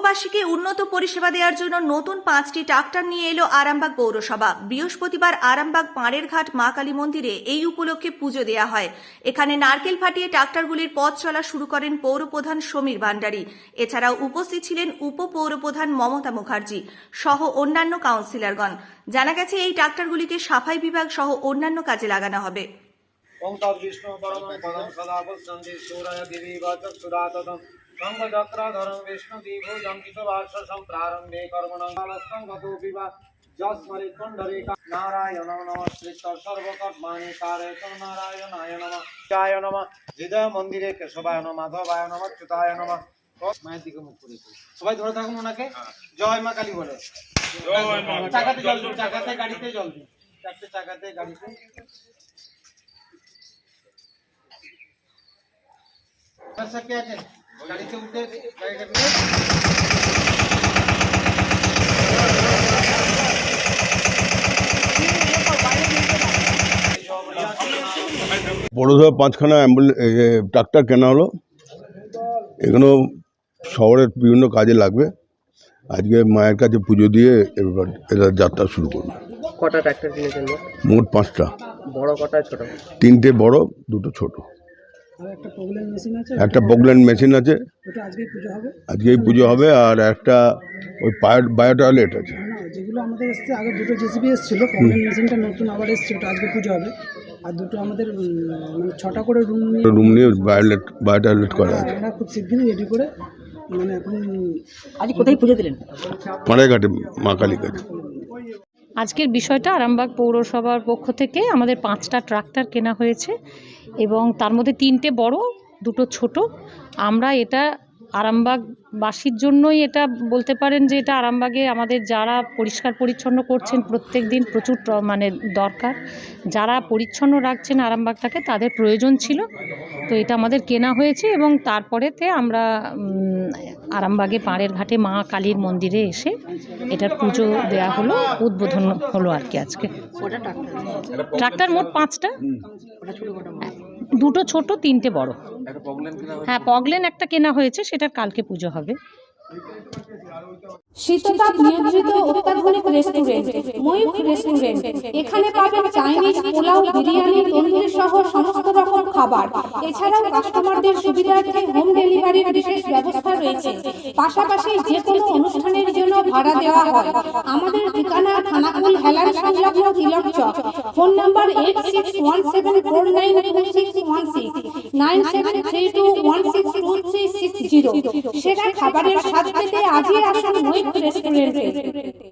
পৌরবাসীকে উন্নত পরিষেবা দেওয়ার জন্য নতুন পাঁচটি ট্রাক্টর নিয়ে এলো আরামবাগ পৌরসভা। বৃহস্পতিবার আরামবাগ পাড়ের ঘাট মা কালী মন্দিরে এই উপলক্ষে পুজো দেওয়া হয়। এখানে নারকেল ফাটিয়ে ট্রাক্টরগুলির পথ চলা শুরু করেন পৌরপ্রধান সমীর ভান্ডারী। এছাড়াও উপস্থিত ছিলেন উপপৌরপ্রধান মমতা মুখার্জি সহ অন্যান্য কাউন্সিলরগণ। জানা গেছে, এই ট্রাক্টরগুলিকে সাফাই বিভাগ সহ অন্যান্য কাজে লাগানো হবে। ওং তদ্বিষ্ণু পরমং পদং সদা পশ্যন্তি সূরয় দিবি সঙ্গচক্রধরং বিষ্ণু দিভুজং কিশবার্ষসং প্রারম্ভে কর্মণং গতোপি বা যস্মরে কুণ্ডরিকা নারায়ণ নমস্কৃত সর্বকর্মাণি কারয়ত নারায়ণায় নমঃ জয় নমঃ হৃদয় মন্দিরে কেশবায় নমঃ মাধবায় নমঃ চ্যুতায় নমঃ মায়ের দিকে মুখ করে সবাই ধরে থাকুন ওনাকে। জয় মা কালী বলে। চাকাতে জল দিন চাকাতে গাড়িতে জল দিন। চারটে চাকাতে গাড়িতে। কে আছেন। গাড়িতে উঠে গাড়িটা পৌরসভা পাঁচখানা অ্যাম্বুলেন্স ট্রাক্টর কেনা হলো। এগুলো শহরের বিভিন্ন কাজে লাগবে। আজকে মায়ের কাছে পুজো দিয়ে এবার এরা যাত্রা শুরু করবে। কটা ট্রাক্টর কিনেছেন মোট? মোট পাঁচটা। বড় কটা ছোট? তিনটে বড় দুটো ছোট। একটা বগল্যান্ড মেশিন আছে আজকেই পুজো হবে? আর একটা ওই বায়ো টয়লেট আছে। যেগুলো আমাদের এসছে আগে দুটো জেসিবি এসেছিল প্রবলেম মেশিনটা নতুন আবার এসছে ওটা আজকে পুজো হবে। আর দুটো আমাদের মানে ছটা করে রুম নিয়ে রুম নিয়ে বায়োলেট বায়োটয়লেট করা আছে। খুব রেডি করে মানে এখন আজ কোথায় পুজো দিলেন? পাড়াঘাটে মা কালী আজকের বিষয়টা আরামবাগ পৌরসভার পক্ষ থেকে আমাদের পাঁচটা ট্রাক্টর কেনা হয়েছে। এবং তার মধ্যে তিনটে বড় দুটো ছোট। আমরা এটা আরামবাগবাসীর জন্যই এটা বলতে পারেন যে এটা আরামবাগে আমাদের যারা পরিষ্কার পরিচ্ছন্ন করছেন প্রত্যেক দিন প্রচুর মানে দরকার। যারা পরিচ্ছন্ন রাখছেন আরামবাগটাকে তাদের প্রয়োজন ছিল। তো এটা আমাদের কেনা হয়েছে এবং তারপরেতে আমরা আরামবাগে পাড়ের ঘাটে মা কালীর মন্দিরে এসে এটার পুজো দেওয়া হলো উদ্বোধন হলো আর কি আজকে। ট্রাক্টর? মোট পাঁচটা। দুটো ছোট তিনটে বড়। হ্যাঁ পগলেন একটা কেনা হয়েছে সেটার কালকে পুজো হবে। শীততাপ নিয়ন্ত্রিত অত্যাধুনিক রেস্টুরেন্ট ময়ূখ রেস্টুরেন্ট এখানে পাবেন চাইনিজ পোলাও বিরিয়ানি তন্দুরি সহ সমস্ত রকম খাবার। এছাড়াও কাস্টমারদের সুবিধার্থে হোম ডেলিভারির বিশেষ ব্যবস্থা রয়েছে। পাশাপাশি যে কোনো অনুষ্ঠানের জন্য ভাড়া দেওয়া হয়। আমাদের ঠিকানা থানাকুল হেলান সংলগ্ন Tilak Chak. Phone number eight six one seven four nine six one two one সেরা খাবারের আজই আসুন রেস্টুরেন্টে।